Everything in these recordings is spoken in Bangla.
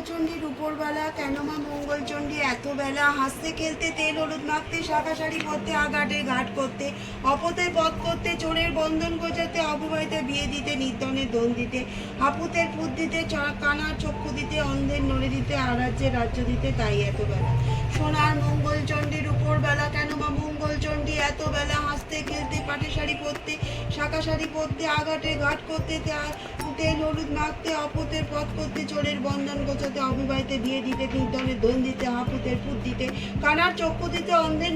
মঙ্গলচণ্ডীর উপরবেলা কেন মা মঙ্গলচণ্ডী এত বেলা হাসতে খেলতে, তেল, হলুদ মাখতে, শাখা শাড়ি পরতে আঘাটে ঘাট করতে অপতের পথ করতে, চোরের বন্ধন গোজাতে, অবিবাহিতে বিয়ে দিতে নির্দনের দন দিতে, হাপুতের পুত দিতে কানার চক্ষু দিতে, অন্ধের নড়ে দিতে, আরাজ্যের রাজ্য দিতে, তাই এত বেলা। সোনার মঙ্গলচণ্ডীর উপরবেলা কেন মা মঙ্গলচণ্ডী এত বেলা হাসতে খেলতে পাটে শাড়ি পরতে শাখা শাড়ি পরতে আঘাটে ঘাট করতে তেল হলুদ মাখতে অপতের পথ করতে, চোরের বন্ধন গোছাতে, অবিবাহিতে বিয়ে দিতে, কীর্তনের দন দিতে হাপুতের পুত দিতে, কানার চক্ষু দিতে, অন্ধের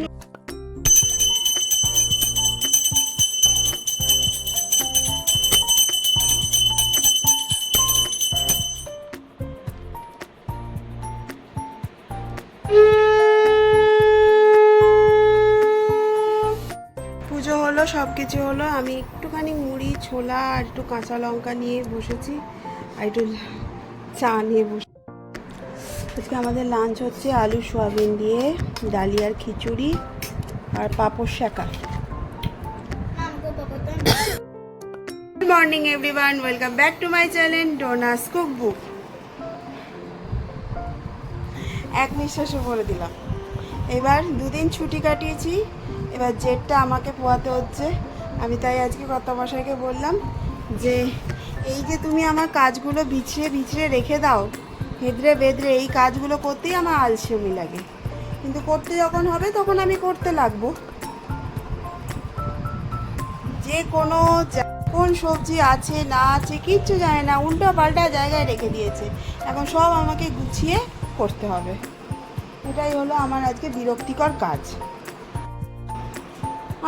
ছোলা আর একটু কাঁচা লঙ্কা নিয়ে বসেছি, আর একটু চা নিয়ে বসে আজকে আমাদের লাঞ্চ হচ্ছে আলু সোয়াবিন দিয়ে ডালিয়ার খিচুড়ি, আর পাঁপড় Shaka good morning everyone welcome back to my channel Dona's cook book এক নিঃশ্বাসে বলে দিলাম। এবার দুদিন ছুটি কাটিয়েছি, এবার জেটটা আমাকে পোয়াতে হচ্ছে। আমি তাই আজকে কর্তামশাইকে বললাম যে, এই যে তুমি আমার কাজগুলো বিছিয়ে বিছিয়ে রেখে দাও হেদরে বেদরে এই কাজগুলো করতেই আমার আলসেমি লাগে। কিন্তু করতে যখন হবে তখন আমি করতে লাগবো। যে কোনো কোন সবজি আছে, না আছে, কিচ্ছু জানে না, উল্টো পাল্টা জায়গায় রেখে দিয়েছে। এখন সব আমাকে গুছিয়ে করতে হবে। এটাই হলো আমার আজকে বিরক্তিকর কাজ।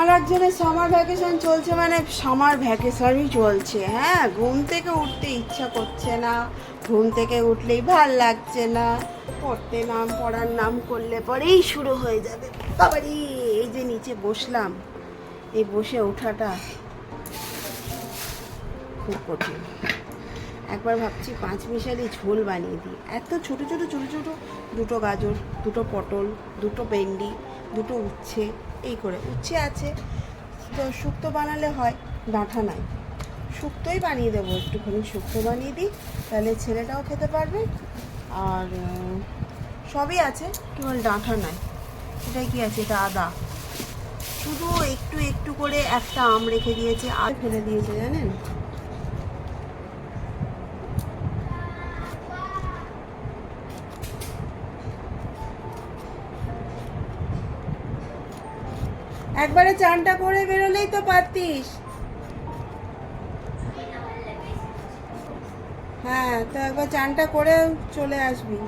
আর একজনের সামার ভ্যাকেশন চলছে মানে সামার ভ্যাকেশনই চলছে। হ্যাঁ ঘুম থেকে উঠতে ইচ্ছা করছে না। ঘুম থেকে উঠলেই ভালো লাগছে না। পড়তে নাম, পড়ার নাম করলে পরেই শুরু হয়ে যাবে। বাবারি এই যে নিচে বসলাম, এই বসে ওঠাটা খুব কঠিন। একবার ভাবছি পাঁচ মিশালি ঝোল বানিয়ে দিই। এত ছোট ছোট ছোট ছোট দুটো গাজর, দুটো পটল, দুটো ভেন্ডি দুটো উচ্ছে, এই করে উচ্ছে আছে। তো শুক্তো বানালে হয় ডাঁটা নাই। শুক্তোই বানিয়ে দেবো একটুখানি, শুক্তো বানিয়ে দিই, তাহলে ছেলেটাও খেতে পারবে। আর সবই আছে, কেবল ডাঁটা নাই। এটাই কি আছে? এটা আদা। শুধু একটু একটু করে একটা আম রেখে দিয়েছে আর ফেলে দিয়েছে, জানেন? একবারে চানটা করে বেরোলেই তো পারতিস। হ্যাঁ তো একবার চানটা করে চলে আসবি।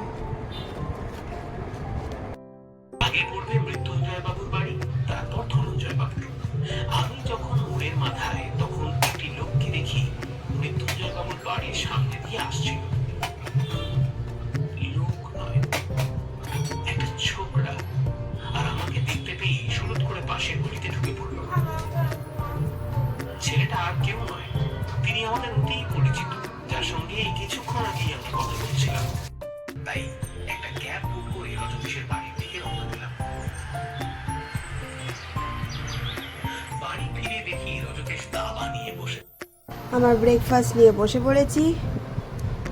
আমার ব্রেকফাস্ট নিয়ে বসে পড়েছি।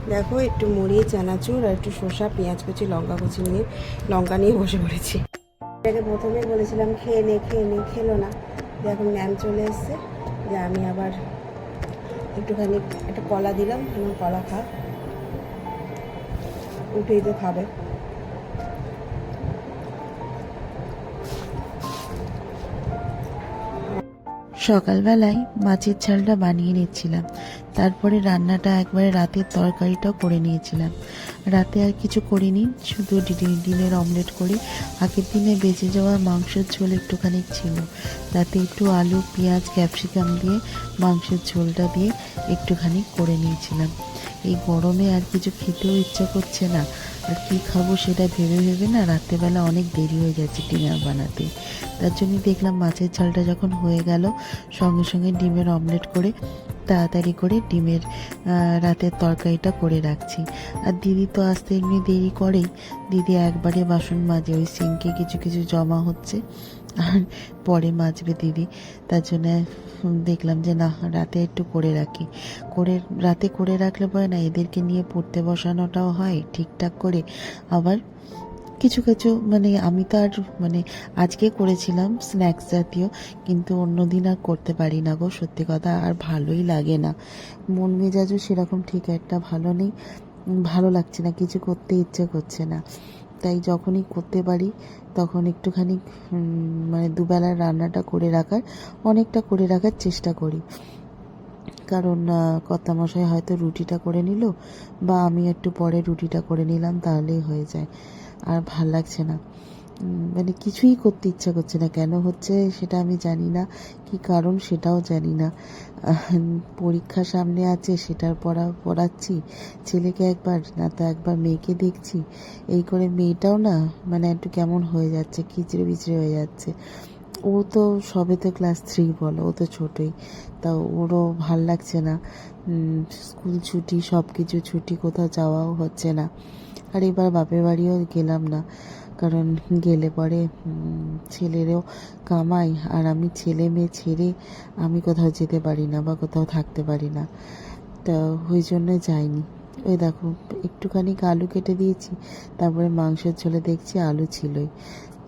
দেখো, একটু মুড়ি, চানাচুর আর একটু শসা, পেঁয়াজ কুচি, লঙ্কা কুচি নিয়ে, লঙ্কা নিয়ে বসে পড়েছি। এটাকে প্রথমে বলেছিলাম, খেয়ে নে খেয়ে নে, খেলো না। এখন ম্যাম চলে এসছে। যে আমি আবার একটুখানি একটা কলা দিলাম কলা খা। উঠেই তো খাবে। সকালবেলায় মাছের ঝালটা বানিয়ে নিচ্ছিলাম। তারপরে রান্নাটা একবারে রাতের তরকারিটাও করে নিয়েছিলাম। রাতে আর কিছু করিনি, শুধু ডিমের অমলেট করে আগের দিনে বেঁচে যাওয়া মাংসের ঝোল একটুখানি ছিল। তাতে একটু আলু, পেঁয়াজ, ক্যাপসিকাম দিয়ে মাংসের ঝোলটা দিয়ে একটুখানি করে নিয়েছিলাম। এই গরমে আর কিছু খেতেও ইচ্ছা করছে না। আর কী খাব সেটা ভেবে ভেবে না, রাত্রেবেলা অনেক দেরি হয়ে যাচ্ছে ডিনার বানাতে। তার জন্য দেখলাম মাছের ঝালটা যখন হয়ে গেল, সঙ্গে সঙ্গে ডিমের অমলেট করে তাড়াতাড়ি করে ডিমের রাতের তরকারিটা করে রাখছি। আর দিদি তো আসতে এমনি দেরি করেই, দিদি একবারে বাসন মাজে, ওই সিঙ্কে কিছু কিছু জমা হচ্ছে, আর পরে মাজবে দিদি। তার জন্য দেখলাম যে না, রাতে একটু করে রাখি। করে, রাতে করে রাখলে পরে না, এদেরকে নিয়ে পড়তে বসানোটাও হয় ঠিকঠাক করে। আবার কিছু কিছু মানে আমি তো আর মানে আজকে করেছিলাম স্ন্যাক্স জাতীয়, কিন্তু অন্যদিন আর করতে পারি না গো, সত্যি কথা আর ভালোই লাগে না। মন মেজাজও সেরকম ঠিক একটা ভালো নেই, ভালো লাগছে না, কিছু করতে ইচ্ছে করছে না। তাই যখনই করতে পারি, তখন একটুখানি মানে দুবেলার রান্নাটা করে রাখার, অনেকটা করে রাখার চেষ্টা করি। কারণ কর্তামশাই হয়তো রুটিটা করে নিল, বা আমি একটু পরে রুটিটা করে নিলাম, তাহলেই হয়ে যায়। আর ভালো লাগছে না। মানে কিছুই করতে ইচ্ছা করছে না। কেন হচ্ছে সেটা আমি জানি না। কি কারণ সেটাও জানি না। পরীক্ষা সামনে আছে, সেটার পড়া, পড়াচ্ছি। ছেলেকে একবার, না তো একবার মেয়েকে দেখছি। এই করে মেয়েটাও না মানে একটু কেমন হয়ে যাচ্ছে, খিচড়ে বিচড়ে হয়ে যাচ্ছে। ও তো সবে তো ক্লাস থ্রি বলো, ও তো ছোটোই। তা ওরও ভালো লাগছে না। স্কুল ছুটি সব কিছু ছুটি, কোথাও যাওয়াও হচ্ছে না। আর এবার বাপের বাড়িও গেলাম না। কারণ গেলে পরে ছেলেরও কামাই আর আমি ছেলে মেয়ে ছেড়ে আমি কোথাও যেতে পারি না বা কোথাও থাকতে পারি না। তা ওই জন্য যাইনি। ওই দেখো, একটুখানি আলু কেটে দিয়েছি, তারপরে মাংসের ঝোলে দেখছি আলু ছিলই।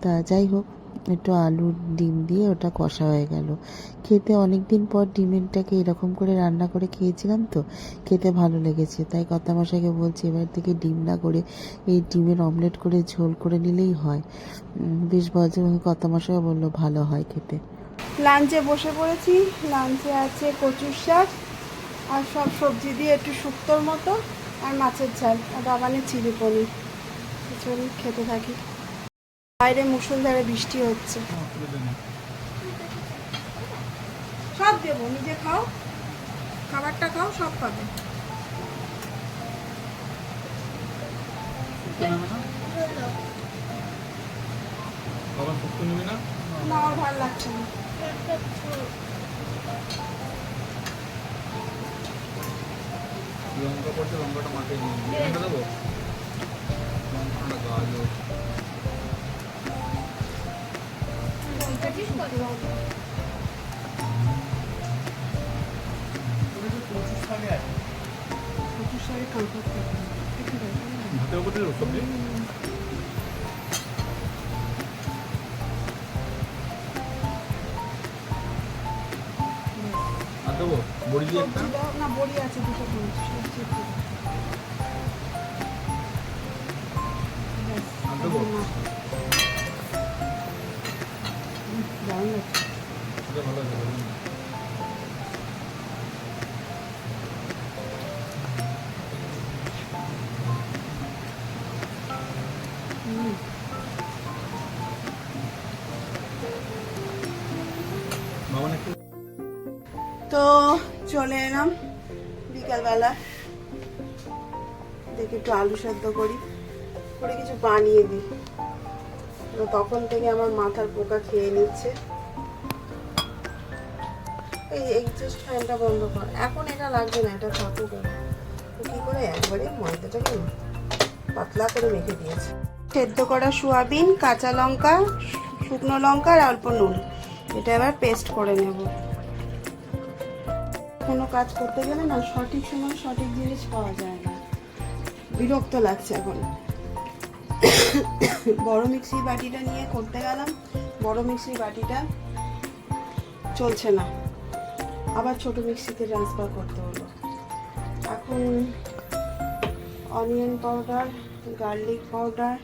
তা যাই হোক একটু আলু ডিম দিয়ে ওটা কষা হয়ে গেল। খেতে অনেক দিন পর ডিমেরটাকে এরকম করে রান্না করে খেয়েছিলাম তো, খেতে ভালো লেগেছে। তাই কর্তামশাইকে বলছি, এবার থেকে ডিম না করে এই ডিমের অমলেট করে ঝোল করে নিলেই হয়। বেশ ভদ্রভাবে কর্তামশাইও বলল, ভালো হয় খেতে। লাঞ্চে বসে পড়েছি। লাঞ্চে আছে কচুর শাক আর সব সবজি দিয়ে একটু শুক্তোর মতো আর মাছের ঝাল। আর বাবানের চিলি পনির। খেতে থাকি। বাইরে মুসুলধারে বৃষ্টি হচ্ছে। সব দেবো, নিজে খাও, খাবারটা খাও, সব পাবে। না না আমার লাগছে না। লঙ্কা পড়ছে, লঙ্কাটা নিয়ে দেবো? লঙ্কাটা কচুর শাকে কাঁকড় খাব। একটু দেখো না। ভাতের উপর দিল সবজি আর দেবো বড়ি দিয়ে একটা সবজি দাও না বড়ি আছে দুটো বড়ি সবজি একটু দাও। ব্যাস, তো চলে এলাম বিকালবেলা। দেখি একটু আলু সেদ্ধ করি করে কিছু বানিয়ে দিই। তো তখন থেকে আমার মাথার পোকা খেয়ে নিচ্ছে। এই এক্সস্ট ফ্যানটা বন্ধ কর। এখন এটা লাগবে না, এটা থাকুক কী করে একবারে ময়দাটাকে পাতলা করে মেখে দিয়েছে। সেদ্ধ করা সোয়াবিন, কাঁচা লঙ্কা, শুকনো লঙ্কা আর অল্প নুন। এটা এবার পেস্ট করে নেব। কোনো কাজ করতে গেলে না সঠিক সময় সঠিক জিনিস পাওয়া যায় না। বিরক্ত লাগছে এখন। বড় মিক্সির বাটিটা নিয়ে করতে গেলাম। বড় মিক্সির বাটিটা চলছে না। আবার ছোট মিক্সিতে ট্রান্সফার করতে হলো। এখন অনিয়ন পাউডার, গার্লিক পাউডার,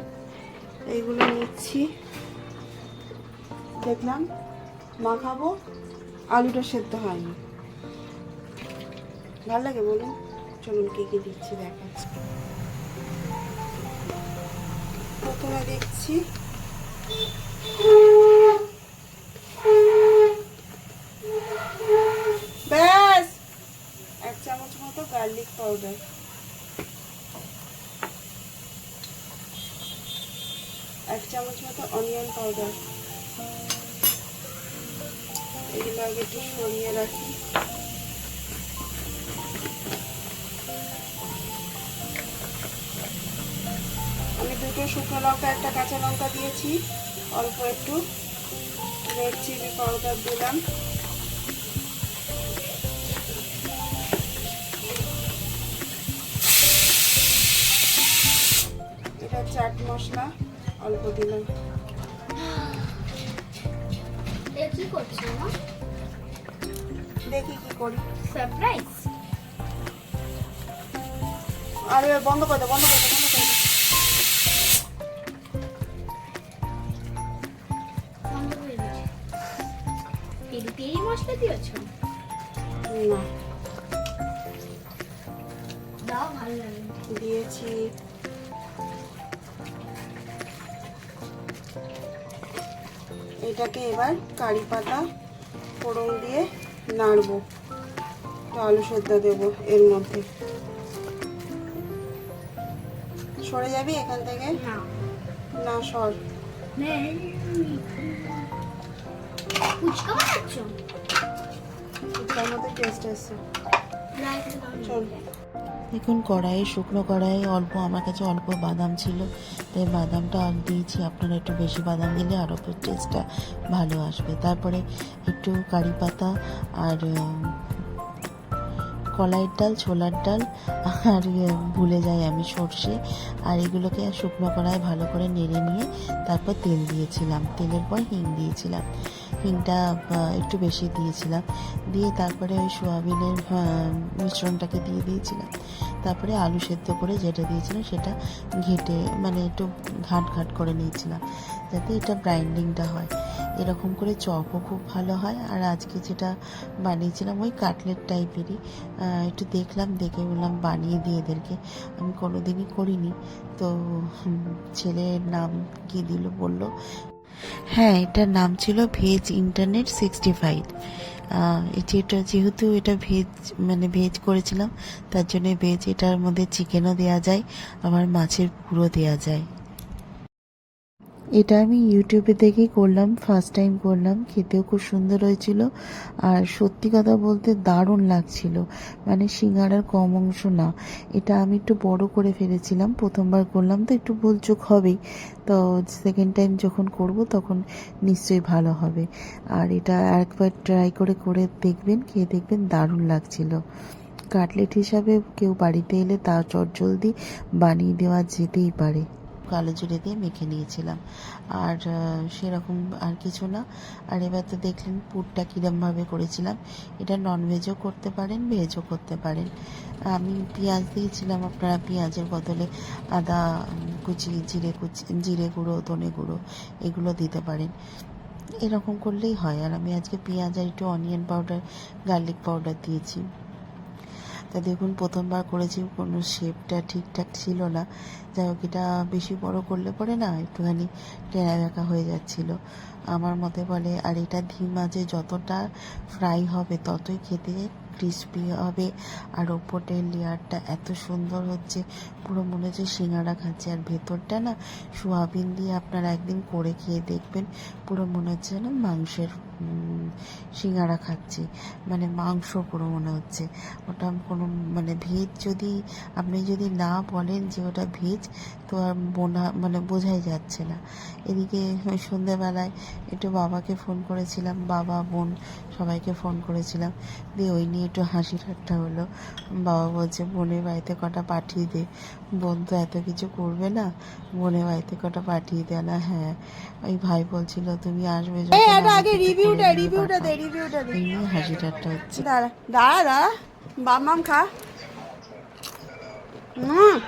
এইগুলো নিচ্ছি। দেখলাম মাখাবো, আলুটা সেদ্ধ হয়নি। ভালো লাগে বলুন? চলুন কি কি দিচ্ছি দেখাচ্ছি। প্রথমে দেখছি। ব্যাস! এক চামচ মতো গার্লিক পাউডার এক চামচ মতো অনিয়ন পাউডার এগুলো আগে একটু সরিয়ে রাখি। শুকনো লঙ্কা একটা কাঁচা লঙ্কা দিয়েছি। অল্প একটু রেড চিলি পাউডার দিলাম। এটা চাট মশলা অল্প দিলাম। কি করছ দেখি কি করি। সারপ্রাইজ আরে বন্ধ করে দে বন্ধ করে দে। দিয়েছ? না। দাও ভালো লাগে। দিয়েছি। এটাকে এবার কারি পাতা ফোড়ন দিয়ে নাড়বো। আলু সেদ্ধ দেবো এর মধ্যে। সরে যাবি এখান থেকে? না। না সর। ফুচকা বানাচ্ছো? তার মধ্যে টেস্ট এসছে না একটু দাও না। চল। দেখুন কড়াইয়ে শুকনো কড়াইয়ে অল্প আমার কাছে অল্প বাদাম ছিল তাই বাদামটা আর দিয়েছি। আপনারা একটু বেশি বাদাম দিলে আরও টেস্টটা ভালো আসবে। তারপরে একটু কারি পাতা আর কলাইয়ের ডাল ছোলার ডাল আর ইয়ে, ভুলে যাই আমি সর্ষে। আর এগুলোকে শুকনো কড়ায় ভালো করে নেড়ে নিয়ে তারপর তেল দিয়েছিলাম। তেলের পর হিং দিয়েছিলাম। হিংটা একটু বেশি দিয়েছিলাম। দিয়ে তারপরে ওই সোয়াবিনের মিশ্রণটাকে দিয়ে দিয়েছিলাম। তারপরে আলু সেদ্ধ করে যেটা দিয়েছিলাম সেটা ঘেটে মানে একটু ঘাট ঘাট করে নিয়েছিলাম। যাতে এটা গ্রাইন্ডিংটা হয়। এরকম করে চপও খুব ভালো হয়। আর আজকে যেটা বানিয়েছিলাম ওই কাটলেট টাইপেরই। একটু দেখলাম, দেখে বললাম বানিয়ে দিই এদেরকে। আমি কোনোদিনই করিনি। তো, ছেলের নাম কি দিল বলল হ্যাঁ এটার নাম ছিল ভেজ ইন্টারনেট সিক্সটি ফাইভ। এটা যেহেতু এটা ভেজ মানে ভেজ করেছিলাম, তার জন্য ভেজ এটার মধ্যে চিকেনও দেওয়া যায়, আবার মাছের পুরো দেওয়া যায়। এটা আমি ইউটিউবে দেখেই করলাম ফার্স্ট টাইম করলাম, খেতেও খুব সুন্দর হয়েছিল। আর সত্যি কথা বলতে দারুণ লাগছিল। মানে সিঙ্গাড়ার কম অংশ না। এটা আমি একটু বড় করে ফেলেছিলাম, প্রথমবার করলাম, তো একটু ভুলচুক হবেই। তো সেকেন্ড টাইম যখন করব, তখন নিশ্চয়ই ভালো হবে। আর এটা একবার ট্রাই করে করে দেখবেন, খেয়ে দেখবেন দারুণ লাগছিল। কাটলেট হিসাবে কেউ বাড়িতে এলে তা চটজলদি বানিয়ে দেওয়া যেতেই পারে। কালো জিরে দিয়ে মেখে নিয়েছিলাম। আর সেরকম আর কিছু না। আর এবার তো দেখলেন পুরটা কীরমভাবে করেছিলাম। এটা ননভেজও করতে পারেন ভেজও করতে পারেন। আমি পেঁয়াজ দিয়েছিলাম আপনারা পেঁয়াজের বদলে আদা, কুচি, জিরে কুচি, জিরে গুঁড়ো, ধনে গুঁড়ো এগুলো দিতে পারেন। এরকম করলেই হয়। আর আমি আজকে পেঁয়াজ আর একটু অনিয়ন পাউডার গার্লিক পাউডার দিয়েছি। তা দেখুন, প্রথমবার করেছি, কোনো শেপটা ঠিকঠাক ছিল না। যাই হোক, এটা বেশি বড় করলে পরে না একটুখানি টেরা বেঁকা হয়ে যাচ্ছিল। আমার মতে বলে, আর এটা ধিমাজে যতটা ফ্রাই হবে, ততই খেতে ক্রিস্পি হবে। আর ওপরের লেয়ারটা এত সুন্দর হচ্ছে, পুরো মনে হচ্ছে সিঙ্গারা খাচ্ছে। আর ভেতরটা না সোয়াবিন দিয়ে আপনারা একদিন করে খেয়ে দেখবেন, পুরো মনে হচ্ছে যেন মাংসের সিঙ্গারা খাচ্ছি। মানে মাংস পুরো মনে হচ্ছে। ওটা কোনো মানে ভেজ যদি, আপনি যদি না বলেন যে ওটা ভেজ তো আর বোনা মানে বোঝাই যাচ্ছে না। এদিকে ওই সন্ধেবেলায় একটু বাবাকে ফোন করেছিলাম বাবা বোন সবাইকে ফোন করেছিলাম। দিয়ে ওই নিয়ে একটু হাসি ঠাট্টা হলো। বাবা বলছে বোনের বাড়িতে কটা পাঠিয়ে দে। বোন তো এত কিছু করবে না। বোনের বাড়িতে কটা পাঠিয়ে দে। না হ্যাঁ। ওই ভাই বলছিল তুমি আসবে রিভিউটা রিভিউটা দে রিভিউটা দে। হাসি ঠাট্টা হচ্ছে। দাঁড়া দাঁড়া দাঁড়া। বামাম খা। হুম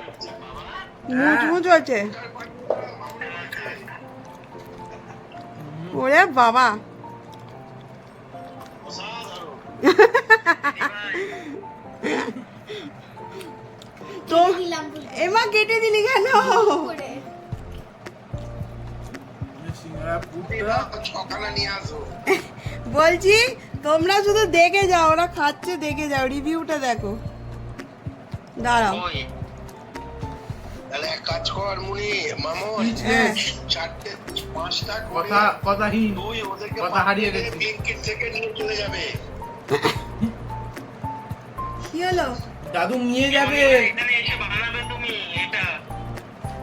মুচ মুচ হয়েছে ওরে বাবা। তো এমা কেটে দিলি কেন? বলছি তোমরা শুধু দেখে যাও ওরা খাচ্ছে দেখে যাও রিভিউটা দেখো। দাঁড়াও। তাহলে এক কাজ কর মুনি মামন হ্যাঁ। চারটে পাঁচটা করে কথা কথাহীন তুই ওদেরকে কথা হারিয়ে। ব্লিঙ্কিট থেকে নিয়ে চলে যাবে। কি হলো? দাদু নিয়ে যাবে।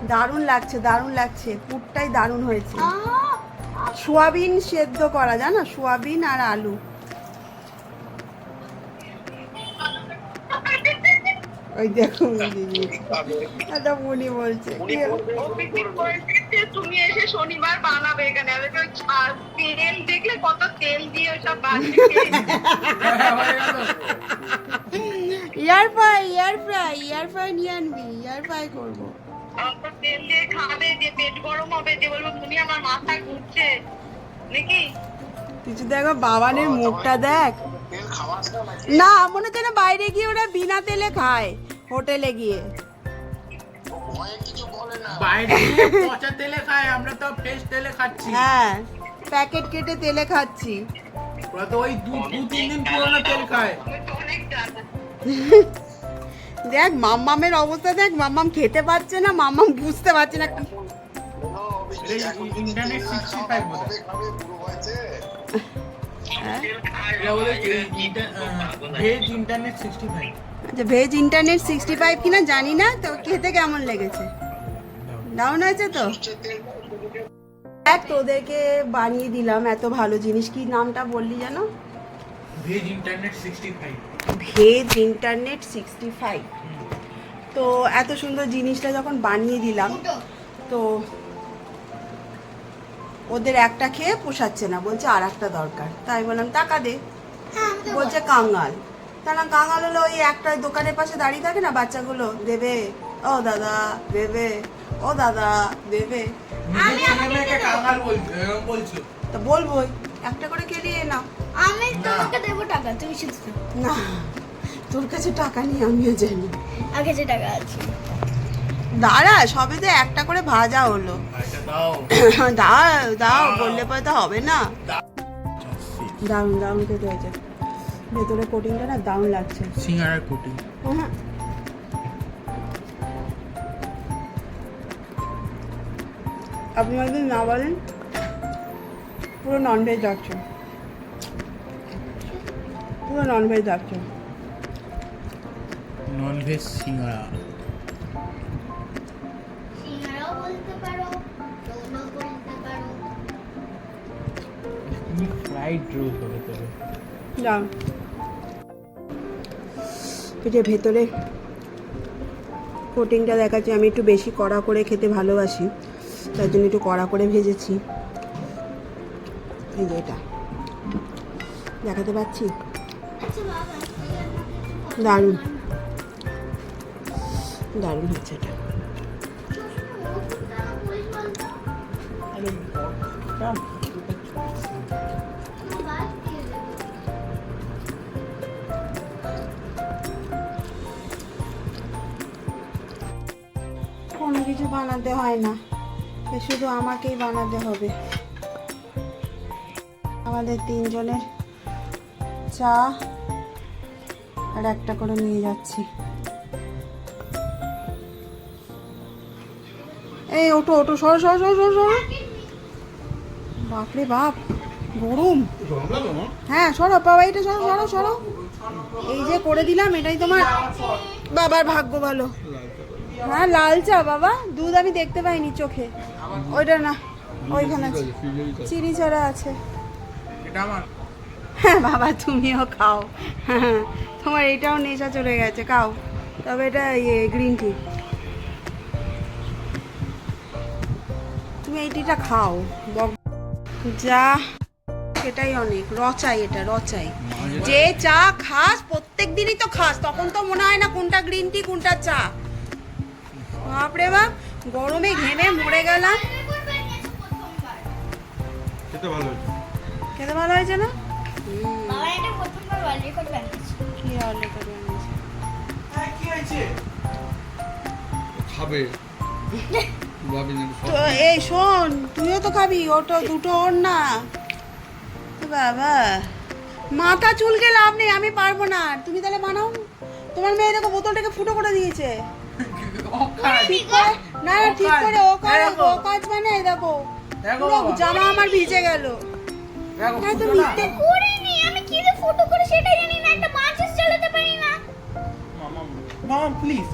দারুণ লাগছে দারুণ লাগছে পুরটাই দারুণ হয়েছে। সোয়াবিন সেদ্ধ করা জানো সোয়াবিন আর আলু। ওই দেখো দিদি। মুনি বলছে। তুমি এসে শনিবার বানাবে এখানে। তেল দেখলে কত তেল দিয়ে ওসব বানিয়ে ইয়ার ফ্রাই ইয়ার ফ্রাই ইয়ার ফ্রাই নিয়ে আনবি ইয়ার ফ্রাই করব। তেল দিয়ে খাবে যে পেট গরম হবে যে বলব তুমি আমার মাথা ঘুরছে। নাকি? কিছু দেখো বাবানের মুখটা দেখ। না মনে হচ্ছে না বাইরে গিয়ে ওরা বিনা তেলে খায় হোটেলে গিয়ে। বাইরে পচা তেলে খায় আমরা তো ফ্রেশ তেলে খাচ্ছি। হ্যাঁ প্যাকেট কেটে তেলে খাচ্ছি। ওরা তো ওই দু দু তিন দিন পুরোনো তেল খায়। দেখ মাম্মামের অবস্থা দেখ মাম্মাম খেতে পারছে না মাম্মাম বুঝতে পারছে না ইন্টারনেট তেল না 65 ভেজ ইন্টারনেট সিক্সটি ফাইভ আচ্ছা ভেজ ইন্টারনেট সিক্সটি ফাইভ কিনা জানি না তো খেতে কেমন লেগেছে? ডাউন হয়েছে তো? দেখ তোদেরকে বানিয়ে দিলাম এত ভালো জিনিস। কি নামটা বললি জানো veg internet sixty five veg internet sixty five তো এত সুন্দর জিনিসটা যখন বানিয়ে দিলাম তো ওদের একটা খেয়ে পোষাচ্ছে না বলছে আর একটা দরকার। তাই বললাম টাকা দে। বলছে কাঙ্গাল তারা কাঙ্গাল হলো ওই একটা দোকানের পাশে দাঁড়িয়ে থাকে না বাচ্চাগুলো? দেবে। ও দাদা দেবে। ও দাদা দেবে। তো বলবোই একটা করে খেলিয়ে নাও। আমি তোমাকে দেবো টাকা তুমি শুধু না তোর কাছে টাকা নিয়ে আমিও জানি আগে যে টাকা আছে। দাঁড়া সবে তো একটা করে ভাজা হলো। দাও। দাও বললে পরে তো হবে না। দারুণ খেতে হয়েছে। ভেতরে কোটিংটা না দারুণ লাগছে। সিঙ্গারার কুটি। আপনি যদি না বলেন পুরো ননভেজ যাচ্ছে পুরো ননভেজ যাচ্ছে ননভেজ সিঙ্গারা। ফ্রাইড রোল হবে তবে দাও এটা ভেতরে কোটিংটা দেখাচ্ছি আমি একটু বেশি কড়া করে খেতে ভালোবাসি তার জন্য একটু কড়া করে ভেজেছি। এই যে এটা। দেখাতে পাচ্ছি? দারুণ। দারুণ হচ্ছে এটা। আরে কিছু বানাতে হয় না। এ শুধু আমাকেই বানাতে হবে। আমাদের তিনজনের চা আর একটা করে নিয়ে যাচ্ছি। এই ওটো ওটো সরো সরো, সর, সরো সরো। বাপরে বাপ, গরম। হ্যাঁ সরো, বাবা এটা সরো সরো সরো। এই যে করে দিলাম, এটাই তোমার বাবার ভাগ্য ভালো। হ্যাঁ লাল চা বাবা। দুধ আমি দেখতে পাইনি চোখে। ওইটা না ওইখানে আছে। চিনি ছাড়া আছে। হ্যাঁ বাবা তুমিও খাও। তোমার এটাও নেশা চলে গেছে খাও। তবে এটা ইয়ে গ্রিন টি। তুমি এই টিটা খাও। যা সেটাই অনেক। রচাই এটা রচাই। যে চা খাস প্রত্যেক দিনই তো খাস। তখন তো মনে হয় না কোনটা গ্রিন টি কোনটা চা। বাপরে বাপ গরমে ঘেমে মরে গেলাম। খেতে ভালো হয়েছে। খেতে ভালো হয়েছে না? বাবা এটা প্রথমবার ওয়ার্ল্ড রেকর্ড বানিয়েছে কি অর্ডার করে এনেছে? হ্যাঁ কি হয়েছে খাবে তো এই শোন তুইও তো খাবি ওটা দুটো ওর না। বাবা মাথা চুলকে লাভ নেই আমি পারব না। তুমি তাহলে বানাও। তোমার মেয়ে দেখো বোতলটাকে ফুটো করে দিয়েছে। না না ঠিক করে ও কাজ ও কাজ মানে দেখো। জামা আমার ভিজে গেল। হ্যাঁ তো ফুটো না। মিথ্যে করিনি আমি কি দিয়ে ফটো করে সেটা জানি না একটা মাচিস চালাতে পারি না। মামা মামা প্লিজ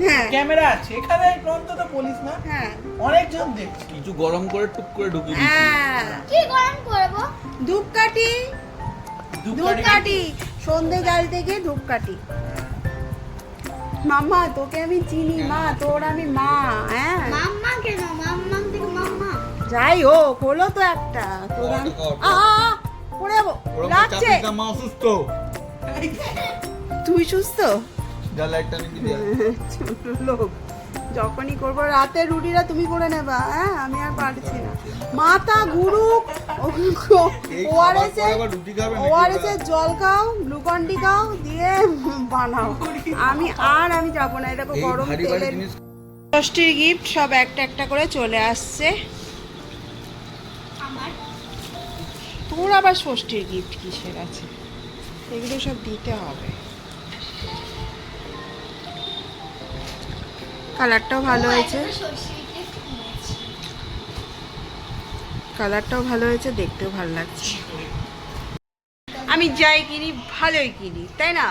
হ্যাঁ। ক্যামেরা আছে এখানে অন্তত বলিস না? হ্যাঁ। অনেকজন দেখছে। কিছু গরম করে টুক করে ঢুকিয়ে হ্যাঁ। কি গরম করব? ধূপকাঠি। ধূপকাঠি। সন্ধে জ্বালতে গিয়ে ধূপকাঠি। মাম্মা তোকে আমি চিনি মা তোর আমি মা হ্যাঁ? মাম্মা কেন? মাম্মা থেকে মাম্মা। যাই হোক হলো তো একটা। তোর আ, পড়ে লাগছে মা অসুস্থ। তুই সুস্থ? যা লাইটটা নিয়ে দিয়া ছোট লোক যখনই করব রাতের রুটিটা তুমি করে নেবা হ্যাঁ? আমি আর পারছি না। মাথা গুরু ওআরএস ওআরএস এর জল খাও গ্লুকন্ডি খাও দিয়ে বানাও। আমি আর আমি যাব না এটা গরম তেলের ষষ্ঠীর গিফট সব একটা একটা করে চলে আসছে। তোর আবার ষষ্ঠীর গিফট কিসের আছে? এগুলো সব দিতে হবে। কালারটাও ভালো হয়েছে। কালারটাও ভালো হয়েছে দেখতেও ভালো লাগছে। আমি যাই কিনি ভালোই কিনি তাই না?